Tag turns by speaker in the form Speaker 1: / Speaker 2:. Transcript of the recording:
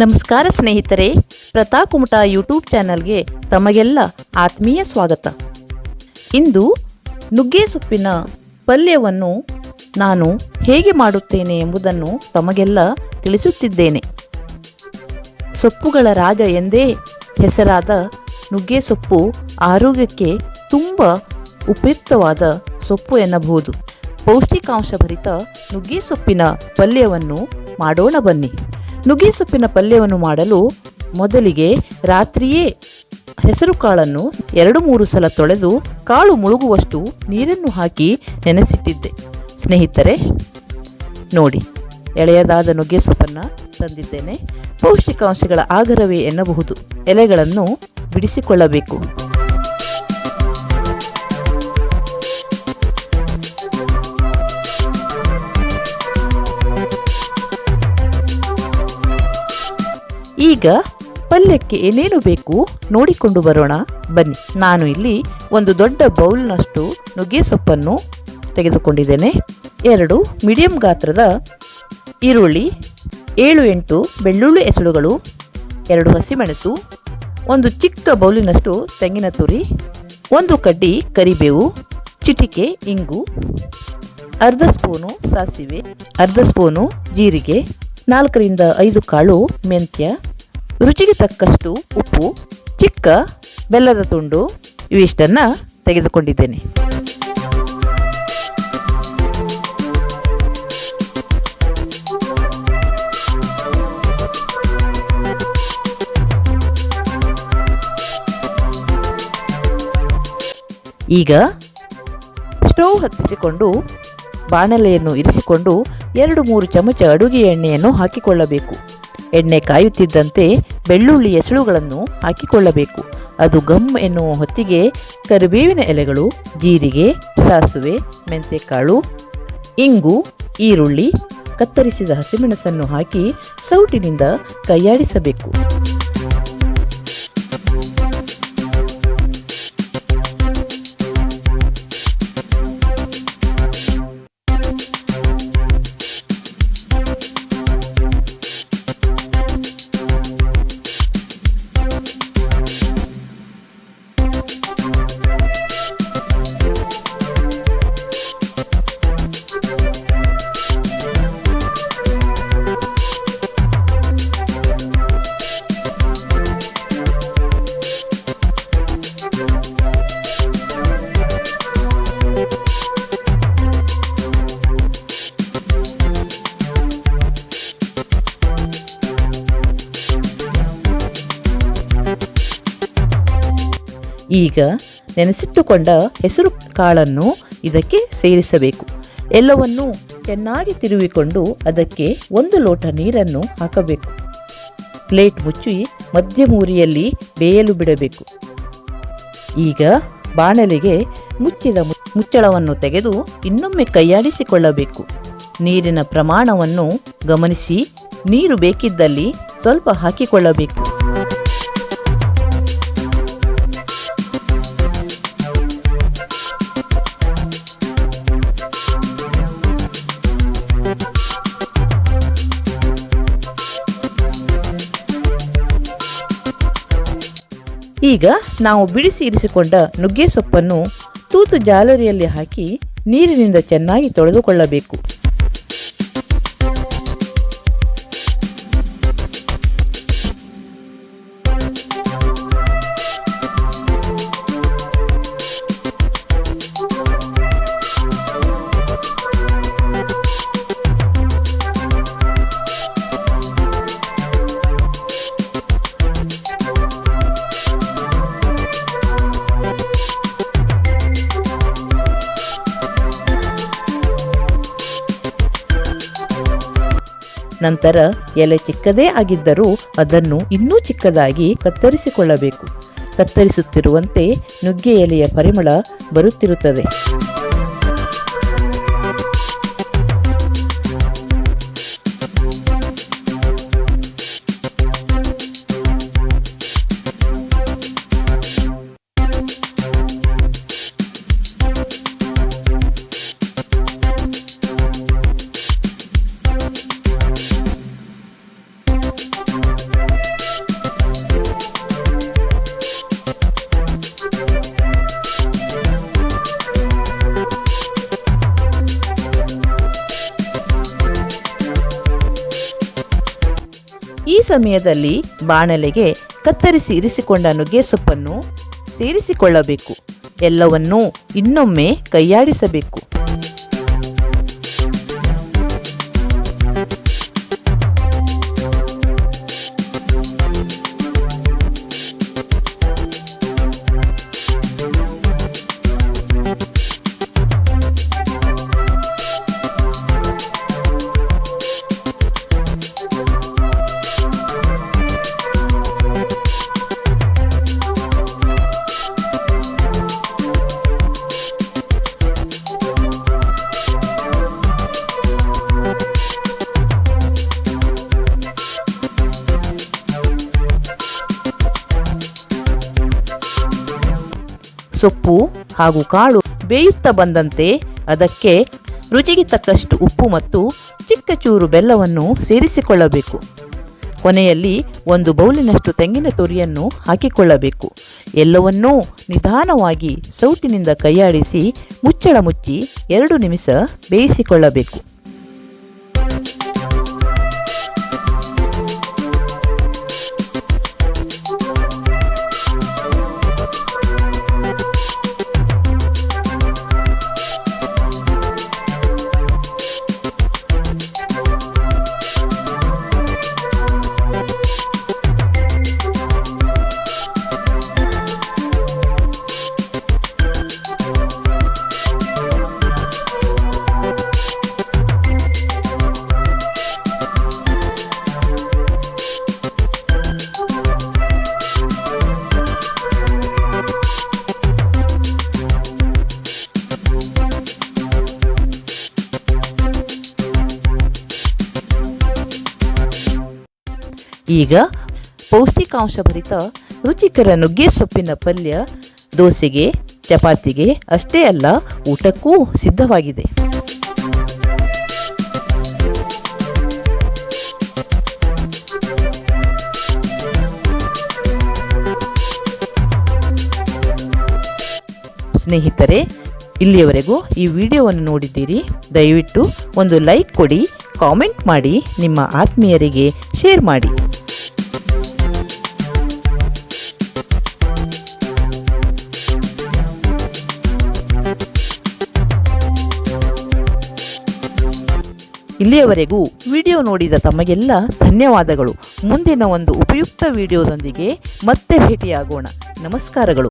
Speaker 1: ನಮಸ್ಕಾರ ಸ್ನೇಹಿತರೆ ಪ್ರತಾಕುಮಟ ಯೂಟ್ಯೂಬ್ ಚಾನಲ್ಗೆ ತಮಗೆಲ್ಲ ಆತ್ಮೀಯ ಸ್ವಾಗತ. ಇಂದು ನುಗ್ಗೆ ಸೊಪ್ಪಿನ ಪಲ್ಯವನ್ನು ನಾನು ಹೇಗೆ ಮಾಡುತ್ತೇನೆ ಎಂಬುದನ್ನು ತಮಗೆಲ್ಲ ತಿಳಿಸುತ್ತಿದ್ದೇನೆ. ಸೊಪ್ಪುಗಳ ರಾಜ ಎಂದೇ ಹೆಸರಾದ ನುಗ್ಗೆ ಸೊಪ್ಪು ಆರೋಗ್ಯಕ್ಕೆ ತುಂಬ ಉಪಯುಕ್ತವಾದ ಸೊಪ್ಪು ಎನ್ನಬಹುದು. ಪೌಷ್ಟಿಕಾಂಶಭರಿತ ನುಗ್ಗೆ ಸೊಪ್ಪಿನ ಪಲ್ಯವನ್ನು ಮಾಡೋಣ ಬನ್ನಿ. ನುಗ್ಗೆ ಸೊಪ್ಪಿನ ಪಲ್ಯವನ್ನು ಮಾಡಲು ಮೊದಲಿಗೆ ರಾತ್ರಿಯೇ ಹೆಸರು ಕಾಳನ್ನು ಎರಡು ಮೂರು ಸಲ ತೊಳೆದು ಕಾಳು ಮುಳುಗುವಷ್ಟು ನೀರನ್ನು ಹಾಕಿ ನೆನೆಸಿಟ್ಟಿದ್ದೆ. ಸ್ನೇಹಿತರೆ, ನೋಡಿ, ಎಳೆಯದಾದ ನುಗ್ಗೆ ಸೊಪ್ಪನ್ನು ತಂದಿದ್ದೇನೆ. ಪೌಷ್ಟಿಕಾಂಶಗಳ ಆಗರವೇ ಎನ್ನಬಹುದು. ಎಲೆಗಳನ್ನು ಬಿಡಿಸಿಕೊಳ್ಳಬೇಕು. ಈಗ ಪಲ್ಯಕ್ಕೆ ಏನೇನು ಬೇಕು ನೋಡಿಕೊಂಡು ಬರೋಣ. ಬನ್ನಿ, ನಾನು ಇಲ್ಲಿ ಒಂದು ದೊಡ್ಡ ಬೌಲ್ನಷ್ಟು ನುಗ್ಗೆ ಸೊಪ್ಪನ್ನು ತೆಗೆದುಕೊಂಡಿದ್ದೇನೆ. ಎರಡು ಮೀಡಿಯಂ ಗಾತ್ರದ ಈರುಳ್ಳಿ, ಏಳು ಎಂಟು ಬೆಳ್ಳುಳ್ಳಿ ಎಸಳುಗಳು ಎರಡು ಹಸಿಮೆಣಸು, ಒಂದು ಚಿಕ್ಕ ಬೌಲಿನಷ್ಟು ತೆಂಗಿನ ತುರಿ, ಒಂದು ಕಡ್ಡಿ ಕರಿಬೇವು, ಚಿಟಿಕೆ, ಇಂಗು, ಅರ್ಧ ಸ್ಪೂನು ಸಾಸಿವೆ, ಅರ್ಧ ಸ್ಪೂನು ಜೀರಿಗೆ ನಾಲ್ಕರಿಂದ ಐದು ಕಾಳು ಮೆಂತ್ಯ, ರುಚಿಗೆ ತಕ್ಕಷ್ಟು ಉಪ್ಪು, ಚಿಕ್ಕ ಬೆಲ್ಲದ ತುಂಡು ಇವಿಷ್ಟನ್ನು ತೆಗೆದುಕೊಂಡಿದ್ದೇನೆ. ಈಗ ಸ್ಟೌವ್ ಹತ್ತಿಸಿಕೊಂಡು ಬಾಣಲೆಯನ್ನು ಇರಿಸಿಕೊಂಡು ಎರಡು ಮೂರು ಚಮಚ ಅಡುಗೆ ಎಣ್ಣೆಯನ್ನು ಹಾಕಿಕೊಳ್ಳಬೇಕು. ಎಣ್ಣೆ ಕಾಯುತ್ತಿದ್ದಂತೆ ಬೆಳ್ಳುಳ್ಳಿ ಎಸಳುಗಳನ್ನು ಹಾಕಿಕೊಳ್ಳಬೇಕು. ಅದು ಗಮ್ ಎನ್ನುವ ಹೊತ್ತಿಗೆ ಕರಿಬೇವಿನ ಎಲೆಗಳು, ಜೀರಿಗೆ, ಸಾಸುವೆ, ಮೆಂತೆಕಾಳು, ಇಂಗು, ಈರುಳ್ಳಿ, ಕತ್ತರಿಸಿದ ಹಸಿಮೆಣಸನ್ನು ಹಾಕಿ ಸೌಟಿನಿಂದ ಕೈಯಾಡಿಸಬೇಕು. ಈಗ ನೆನೆಸಿಟ್ಟುಕೊಂಡ ಹೆಸರು ಕಾಳನ್ನು ಇದಕ್ಕೆ ಸೇರಿಸಬೇಕು. ಎಲ್ಲವನ್ನು ಚೆನ್ನಾಗಿ ತಿರುವಿಕೊಂಡು ಅದಕ್ಕೆ ಒಂದು ಲೋಟ ನೀರನ್ನು ಹಾಕಬೇಕು. ಪ್ಲೇಟ್ ಮುಚ್ಚಿ ಮಧ್ಯಮೂರಿಯಲ್ಲಿ ಬೇಯಲು ಬಿಡಬೇಕು. ಈಗ ಬಾಣಲೆಗೆ ಮುಚ್ಚಿದ ಮುಚ್ಚಳವನ್ನು ತೆಗೆದು ಇನ್ನೊಮ್ಮೆ ಕೈಯಾಡಿಸಿಕೊಳ್ಳಬೇಕು. ನೀರಿನ ಪ್ರಮಾಣವನ್ನು ಗಮನಿಸಿ, ನೀರು ಬೇಕಿದ್ದಲ್ಲಿ ಸ್ವಲ್ಪ ಹಾಕಿಕೊಳ್ಳಬೇಕು. ಈಗ ನಾವು ಬಿಡಿಸಿ ಇರಿಸಿಕೊಂಡ ನುಗ್ಗೆ ಸೊಪ್ಪನ್ನು ತೂತು ಜಾಲರಿಯಲ್ಲಿ ಹಾಕಿ ನೀರಿನಿಂದ ಚೆನ್ನಾಗಿ ತೊಳೆದುಕೊಳ್ಳಬೇಕು. ನಂತರ ಎಲೆ ಚಿಕ್ಕದೇ ಆಗಿದ್ದರೂ ಅದನ್ನು ಇನ್ನೂ ಚಿಕ್ಕದಾಗಿ ಕತ್ತರಿಸಿಕೊಳ್ಳಬೇಕು. ಕತ್ತರಿಸುತ್ತಿರುವಂತೆ ನುಗ್ಗೆ ಎಲೆಯ ಪರಿಮಳ ಬರುತ್ತಿರುತ್ತದೆ. ಸಮಯದಲ್ಲಿ ಬಾಣಲೆಗೆ ಕತ್ತರಿಸಿ ಇರಿಸಿಕೊಂಡ ನುಗ್ಗೆ ಸೊಪ್ಪನ್ನು ಸೇರಿಸಿಕೊಳ್ಳಬೇಕು. ಎಲ್ಲವನ್ನೂ ಇನ್ನೊಮ್ಮೆ ಕೈಯಾಡಿಸಬೇಕು. ಸೊಪ್ಪು ಹಾಗೂ ಕಾಳು ಬೇಯುತ್ತಾ ಬಂದಂತೆ ಅದಕ್ಕೆ ರುಚಿಗೆ ತಕ್ಕಷ್ಟು ಉಪ್ಪು ಮತ್ತು ಚಿಕ್ಕ ಚೂರು ಬೆಲ್ಲವನ್ನು ಸೇರಿಸಿಕೊಳ್ಳಬೇಕು. ಕೊನೆಯಲ್ಲಿ ಒಂದು ಬೌಲಿನಷ್ಟು ತೆಂಗಿನ ತುರಿಯನ್ನು ಹಾಕಿಕೊಳ್ಳಬೇಕು. ಎಲ್ಲವನ್ನೂ ನಿಧಾನವಾಗಿ ಸೌಟಿನಿಂದ ಕೈಯಾಡಿಸಿ ಮುಚ್ಚಳ ಮುಚ್ಚಿ ಎರಡು ನಿಮಿಷ ಬೇಯಿಸಿಕೊಳ್ಳಬೇಕು. ಈಗ ಪೌಷ್ಟಿಕಾಂಶಭರಿತ ರುಚಿಕರ ನುಗ್ಗೆ ಸೊಪ್ಪಿನ ಪಲ್ಯ, ದೋಸೆಗೆ, ಚಪಾತಿಗೆ ಅಷ್ಟೇ ಅಲ್ಲ, ಊಟಕ್ಕೂ ಸಿದ್ಧವಾಗಿದೆ. ಸ್ನೇಹಿತರೆ, ಇಲ್ಲಿಯವರೆಗೂ ಈ ವಿಡಿಯೋವನ್ನು ನೋಡಿದ್ದೀರಿ. ದಯವಿಟ್ಟು ಒಂದು ಲೈಕ್ ಕೊಡಿ, ಕಾಮೆಂಟ್ ಮಾಡಿ, ನಿಮ್ಮ ಆತ್ಮೀಯರಿಗೆ ಶೇರ್ ಮಾಡಿ. ಇಲ್ಲಿಯವರೆಗೂ ವಿಡಿಯೋ ನೋಡಿದ ತಮಗೆಲ್ಲ ಧನ್ಯವಾದಗಳು. ಮುಂದಿನ ಒಂದು ಉಪಯುಕ್ತ ವಿಡಿಯೋದೊಂದಿಗೆ ಮತ್ತೆ ಭೇಟಿಯಾಗೋಣ. ನಮಸ್ಕಾರಗಳು.